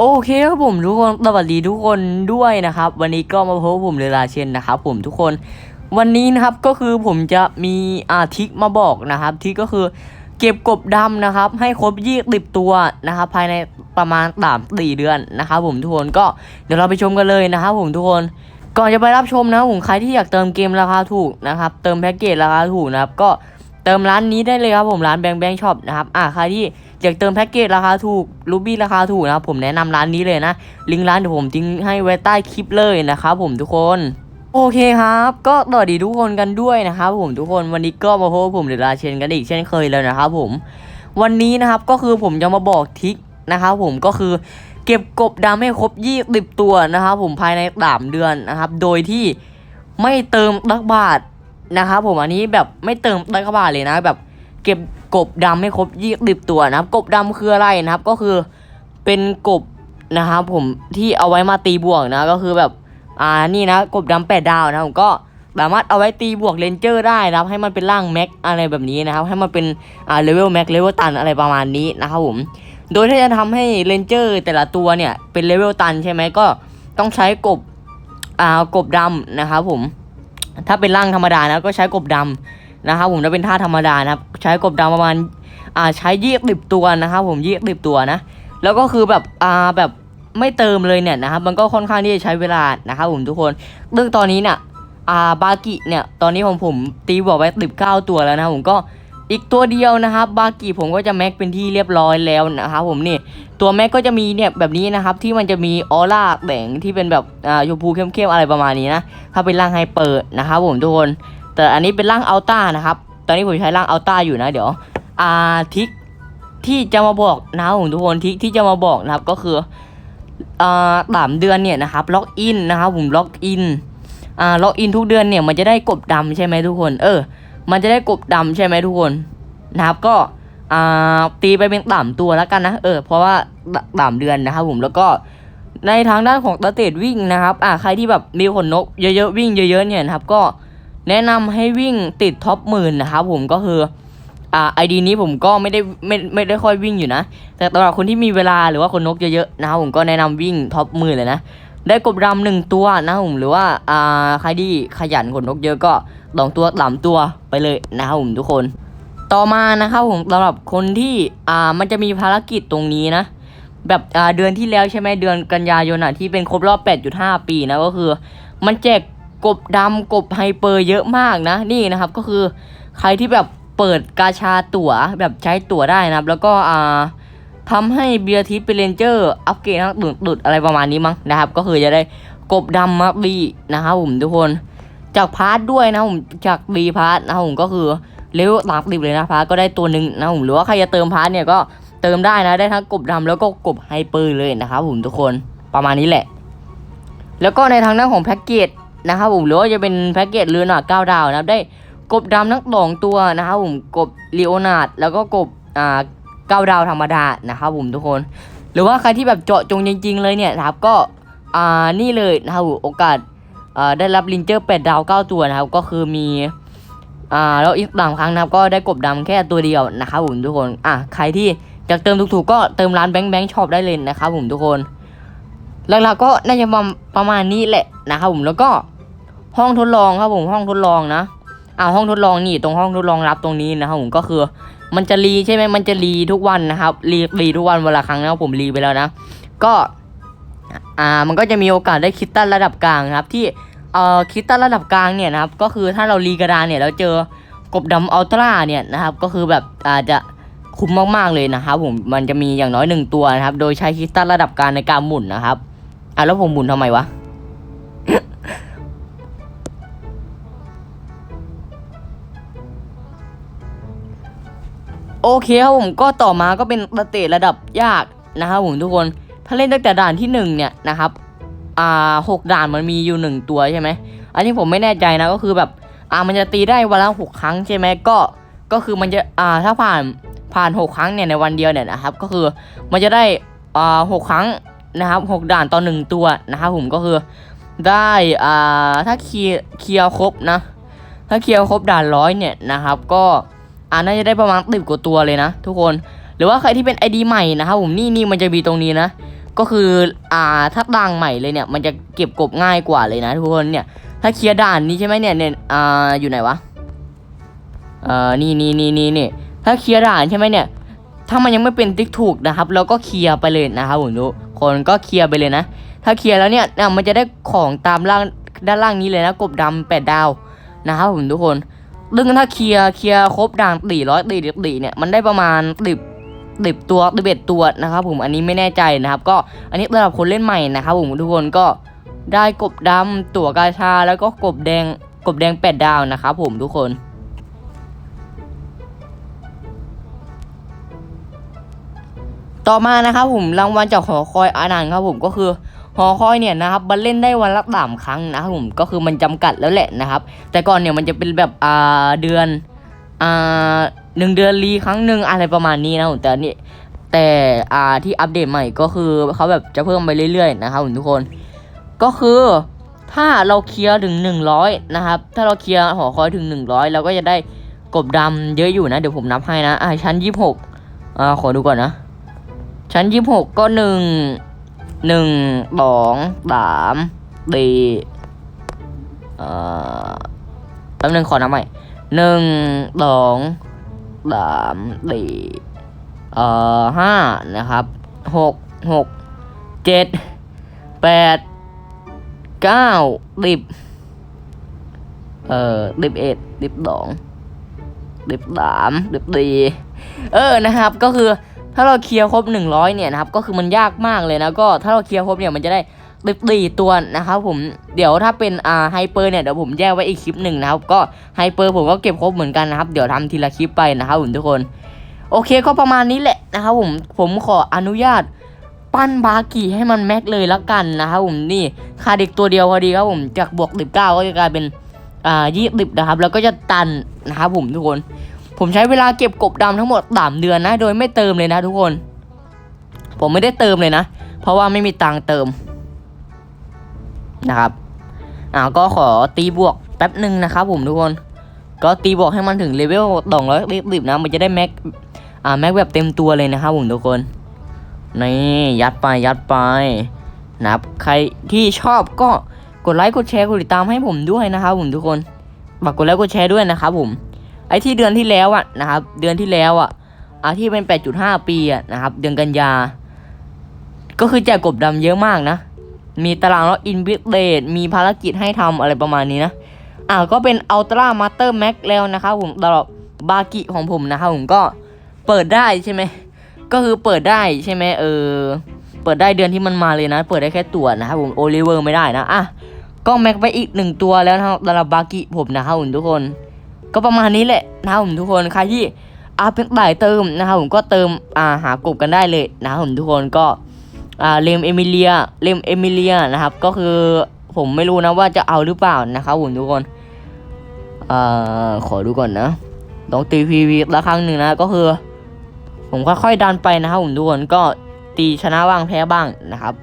โอเคครับผมทุกคนสวัสดีทุกคนด้วยนะครับ วันนี้ก็มาพบกับผมเลลาเชนนะครับผมทุกคนวันนี้นะครับก็คือผมจะมีอาทิกมาบอกนะครับที่ก็คือเก็บกบดำนะครับ ให้ครบยี่สิบตัวนะครับภายในประมาณสามสี่เดือนนะครับผมทุกคนก็เดี๋ยวเราไปชมกันเลยนะครับผมทุกคนก่อนจะไปรับชมนะครับผมใครที่อยากเติมเกมราคาถูกนะครับ เติมแพ็กเกจราคาถูกนะครับ ก็เติมร้านนี้ได้เลยครับผมร้านแบงแบงช็อปนะครับอ่าใครที่ อยากเติมแพ็กเกจราคาถูกรูบี้ราคาถูกนะครับผมแนะนำร้านนี้เลยนะ ลิงก์ร้านเดี๋ยวผมทิ้งให้ไว้ใต้คลิปเลยนะครับผมทุกคนโอเคครับ ก็สวัสดีทุกคนกันด้วยนะครับผมทุกคนวันนี้ก็มาพบผมเดลาเชนกันอีกเช่นเคยแล้วนะครับผมวันนี้นะครับก็คือผมจะมาบอกทิกนะครับผมก็คือเก็บกบดำให้ครบยี่สิบตัวนะครับผมภายในสามเดือนนะครับ โดยที่ไม่เติมตักบาทนะครับผมอันนี้แบบไม่เติมตักบาทเลยนะแบบ เก็บ กบดำให้ครบยี่สิบตัวนะครับ กบดำคืออะไรนะครับ ก็คือเป็นกบนะครับผมที่เอาไว้มาตีบวกนะก็คือแบบอ่านี่นะกบดำแปดดาวนะผมก็สามารถเอาไว้ตีบวกเลนเจอร์ได้นะครับให้มันเป็นร่างแม็กอะไรแบบนี้นะครับ ให้มันเป็นอ่าเลเวลแม็กเลเวลตันอะไรประมาณนี้นะครับผมโดยถ้าจะทำให้เลนเจอร์แต่ละตัวเนี่ยเป็นเลเวลตันใช่ไหมก็ต้องใช้กบอ่ากบดำนะครับผมถ้าเป็นร่างธรรมดานะก็ใช้กบดำ นะครับผมถ้าเป็นท่าธรรมดานะครับ ใช้กบดำประมาณอ่าใช้ยี่สิบตัวนะครับผมยี่สิบตัวนะ แล้วก็คือแบบอ่าแบบไม่เติมเลยเนี่ยนะครับ มันก็ค่อนข้างที่จะใช้เวลานะครับผมทุกคนเรื่องตอนนี้เนี่ยอ่าบากิเนี่ยตอนนี้ผมผมตีบวกไว้สิบเก้าตัวแล้วนะผมก็อีกตัวเดียวนะครับ บากิผมก็จะแม็กเป็นที่เรียบร้อยแล้วนะครับผมนี่ตัวแม็กก็จะมีเนี่ยแบบนี้นะครับที่มันจะมีออร่าแบ่งที่เป็นแบบอ่าชมพูเข้มๆอะไรประมาณนี้นะถ้าเป็นร่างไฮเปอร์นะครับผมทุกคน แต่อันนี้เป็นร่างอัลต้านะครับ ตอนนี้ผมใช้ร่างอัลต้าอยู่นะ เดี๋ยวอาทิกที่จะมาบอกนะครับผมทุกคนที่ที่จะมาบอกนะครับก็คืออ่าสามเดือนเนี่ยนะครับล็อกอินนะครับผมล็อกอินอ่าล็อกอินทุกเดือนเนี่ยมันจะได้กบดำใช่ไหมทุกคน เออ มันจะได้กบดำใช่ไหมทุกคนนะครับก็อ่าตีไปเป็นสามตัวแล้วกันนะเออเพราะว่าสามเดือนนะครับผมแล้วก็ในทางด้านของตะเตดวิ่งนะครับอ่าใครที่แบบมีขนนกเยอะๆวิ่งเยอะๆเนี่ยนะครับก็ แนะนำให้วิ่งติดท็อปหมื่นนะครับผมก็คืออ่าไอดีนี้ผมก็ไม่ได้ไม่ไม่ได้ค่อยวิ่งอยู่นะ แต่สำหรับคนที่มีเวลาหรือว่าคนนกเยอะๆนะครับผมก็แนะนำวิ่งท็อปหมือเลยนะได้กบดำหนึ่งตัวนะครับผมหรือว่าอ่าใครที่ขยันขนนกเยอะก็สองตัวสามตัวไปเลยนะครับผมทุกคน ต่อมานะครับผมสำหรับคนที่อ่ามันจะมีภารกิจตรงนี้นะ แบบอ่าเดือนที่แล้วใช่ไหมเดือนกันยายนอะที่เป็นครบรอบ 8.5 ปีนะก็คือ มันแจก กบดำกบไฮเปอร์เยอะมากนะ นี่นะครับก็คือใครที่แบบเปิดกาชาตั๋วแบบใช้ตั๋วได้นะครับ แล้วก็อ่าทำให้เบียร์ทิปเป็นเรนเจอร์อัปเกรดทั้งดุดดุดอะไรประมาณนี้มั้งนะครับ ก็คือจะได้กบดำมาดีนะครับผมทุกคน จากพาร์ทด้วยนะผมจากดีพาร์ทนะผมก็คือเลเวลสามสิบเลยนะพาร์ทก็ได้ตัวหนึ่งนะผมหรือว่าใครจะเติมพาร์ทเนี่ยก็เติมได้นะได้ทั้งกบดำแล้วก็กบไฮเปอร์เลยนะครับผมทุกคนประมาณนี้แหละ แล้วก็ในทางด้านของแพ็กเกจ นะครับผมหรือว่าจะเป็นแพ็กเกจเรือหนาเก้าดาวนะครับได้กบดำทั้งสองตัวนะครับผมกบลีโอนาร์ดแล้วก็กบอ่าเก้าดาวธรรมดานะครับผมทุกคน หรือว่าใครที่แบบเจาะจงจริง ๆ เลยเนี่ยนะครับก็อ่านี่เลยนะครับผมโอกาสอ่าได้รับลินเจอร์แปดดาวเก้าตัวนะครับก็คือมีอ่าแล้วอีกสามครั้งนะครับก็ได้กบดำแค่ตัวเดียวนะครับผมทุกคนอะใครที่อยากเติมถูกๆก็เติมร้านแบงค์แบงค์ช็อปได้เลยนะครับผมทุกคนหลักๆก็น่าจะประมาณนี้แหละนะครับผมแล้วก็ ห้องทดลองครับผมห้องทดลองนะอ่าห้องทดลองนี่ตรงห้องทดลองรับตรงนี้นะครับผมก็คือ มันจะรีใช่ไหมมันจะรีทุกวันนะครับรีรีทุกวันเวลาครั้งนะครับผมรีไปแล้วนะ ก็อ่ามันก็จะมีโอกาสได้คิดตันระดับกลางนะครับที่เอ่อคิดตันระดับกลางเนี่ยนะครับก็คือถ้าเรารีกระดานเนี่ยแล้วเจอกบดำอัลตร้าเนี่ยนะครับก็คือแบบอาจจะคุ้มมากๆเลยนะครับผมมันจะมีอย่างน้อยหนึ่งตัวนะครับ โดยใช้คิดตันระดับกลางในการหมุนนะครับอะแล้วผมหมุนทำไมวะ โอเคครับผมก็ต่อมาก็เป็นสเตจระดับยากนะครับผมทุกคน ถ้าเล่นตั้งแต่ด่านที่หนึ่งเนี่ยนะครับอ่าหกด่านมันมีอยู่หนึ่งตัวใช่ไหมอันนี้ผมไม่แน่ใจนะก็คือแบบอ่ามันจะตีได้วันละหกครั้งใช่ไหมก็ก็คือมันจะอ่าถ้าผ่านผ่านหกครั้งเนี่ยในวันเดียวเนี่ยนะครับก็คือมันจะได้อ่าหกครั้งนะครับหกด่านต่อหนึ่งตัวนะครับผมก็คือได้อ่าถ้าเคลียร์ครบนะ ถ้าเคลียร์ครบด่านร้อยเนี่ยนะครับก็ อ่าน่าจะได้ประมาณติบกว่าตัวเลยนะ ทุกคน หรือว่าใครที่เป็น ID ใหม่นะครับผมนี่นี่มันจะมีตรงนี้นะ ก็คืออ่าถ้าด่างใหม่เลยเนี่ยมันจะเก็บกบง่ายกว่าเลยนะ ทุกคนเนี่ยถ้าเคลียร์ด่านนี้ใช่ไหมเนี่ยเนี่ยอ่าอยู่ไหนวะเอ่อนี่นี่นี่นี่นี่ถ้าเคลียร์ด่านใช่ไหมเนี่ย ถ้ามันยังไม่เป็นติ๊กถูกนะครับเราก็เคลียร์ไปเลยนะครับผมทุกคนก็เคลียร์ไปเลยนะ ถ้าเคลียร์แล้วเนี่ยเนี่ยมันจะได้ของตามล่างด้านล่างนี้เลยนะกบดำแปดดาวนะครับผมทุกคน ซึ่งถ้าเคลียร์เคลียร์ครบด่างตีร้อยตีตีเนี่ยมันได้ประมาณติบติบตัวติบเอ็ดตัวนะครับ ผมอันนี้ไม่แน่ใจนะครับ ก็อันนี้สำหรับคนเล่นใหม่นะครับ ผมทุกคนก็ได้กบดำตัวกาชาแล้วก็กบแดงกบแดงแปดดาวนะครับ ผมทุกคนต่อมานะครับผมรางวัลจากหอคอยอานันต์ครับผมก็คือ หอคอยเนี่ยนะครับมันเล่นได้วันละสามครั้งนะครับผมก็คือมันจำกัดแล้วแหละนะครับ แต่ก่อนเนี่ยมันจะเป็นแบบอ่าเดือนอ่าหนึ่งเดือนรีครั้งหนึ่งอะไรประมาณนี้นะผมแต่นี่แต่อ่าที่อัปเดตใหม่ก็คือเขาแบบจะเพิ่มไปเรื่อยๆนะครับผมทุกคน ก็คือถ้าเราเคลียร์ถึงหนึ่งร้อยนะครับ ถ้าเราเคลียร์หอคอยถึงหนึ่งร้อยเราก็จะได้กบดำเยอะอยู่นะ เดี๋ยวผมนับให้นะ อ่าชั้นยี่สิบหกอ่าขอดูก่อนนะ ชั้นยี่สิบหกก็ หนึ่งสองสามสี่เอ่อแป๊บนึงขอนับใหม่หนึ่งสองสามสี่เอ่อห้านะครับหกหกเจ็ดแปดเก้าสิบเอ่อสิบเอ็ดสิบสองสิบสามสิบสี่เออนะครับก็คือ ถ้าเราเคลียร์ครบ 100 เนี่ยนะครับก็คือมันยากมากเลยนะก็ถ้าเราเคลียร์ครบเนี่ยมันจะได้ติบตีตัวนะครับผมเดี๋ยวถ้าเป็นอ่าไฮเปอร์เนี่ยเดี๋ยวผมแยกไว้อีกคลิปหนึ่งนะครับก็ไฮเปอร์ผมก็เก็บครบเหมือนกันนะครับเดี๋ยวทำทีละคลิปไปนะครับผมทุกคน โอเคก็ประมาณนี้แหละนะครับผมผมขออนุญาตปั้นบากิให้มันแม็กเลยละกันนะครับผมนี่ขาเดอีกตัวเดียวพอดีครับผมจากบวกสิบเก้าก็จะกลายเป็นอ่ายี่สิบนะครับแล้วก็จะตันนะครับผมทุกคน ผมใช้เวลาเก็บกบดำทั้งหมดสามเดือนนะ โดยไม่เติมเลยนะทุกคน ผมไม่ได้เติมเลยนะ เพราะว่าไม่มีตังค์เติมนะครับอ่าก็ขอตีบวกแป๊บหนึ่งนะครับผมทุกคน ก็ตีบวกให้มันถึงเลเวลสองร้อยสิบนะ มันจะได้แม็กอ่าแม็กแบบเต็มตัวเลยนะครับผมทุกคน นี่ยัดไปยัดไปนะครับใครที่ชอบก็กดไลค์กดแชร์กดติดตามให้ผมด้วยนะครับผมทุกคนฝากกดไลค์กดแชร์ด้วยนะครับผม ไอ้ที่เดือนที่แล้วอะนะครับ เดือนที่แล้วอะอาที่เป็น 8.5 ปีอะนะครับ เดือนกันยา ก็คือแจกกบดำเยอะมากนะ มีตารางแล้วอินบิเดตมีภารกิจให้ทำอะไรประมาณนี้นะ อ่าก็เป็นอัลตร้ามาสเตอร์แม็กแล้วนะครับผมตลอดบากิของผมนะครับผมก็เปิดได้ใช่ไหม ก็คือเปิดได้ใช่ไหมเออ เปิดได้เดือนที่มันมาเลยนะ เปิดได้แค่ตัวนะครับผมโอลิเวอร์ไม่ได้นะ อะก็แม็กไปอีกหนึ่งตัวแล้วนะครับสำหรับบากิผมนะครับผมทุกคน ก็ประมาณนี้แหละนะครับผมทุกคนใครที่อาเป็นบ่ายเติมนะครับผมก็เติมอ่าหากบกันได้เลยนะครับผมทุกคนก็อ่าเลมเอมิเลียเลมเอมิเลียนะครับ ก็คือผมไม่รู้นะว่าจะเอาหรือเปล่านะครับผมทุกคนอ่าขอดูก่อนนะต้องตีพีวีละครั้งหนึ่งนะก็คือ ผมค่อยๆดันไปนะครับผมทุกคนก็ตีชนะบ้างแพ้บ้างนะครับ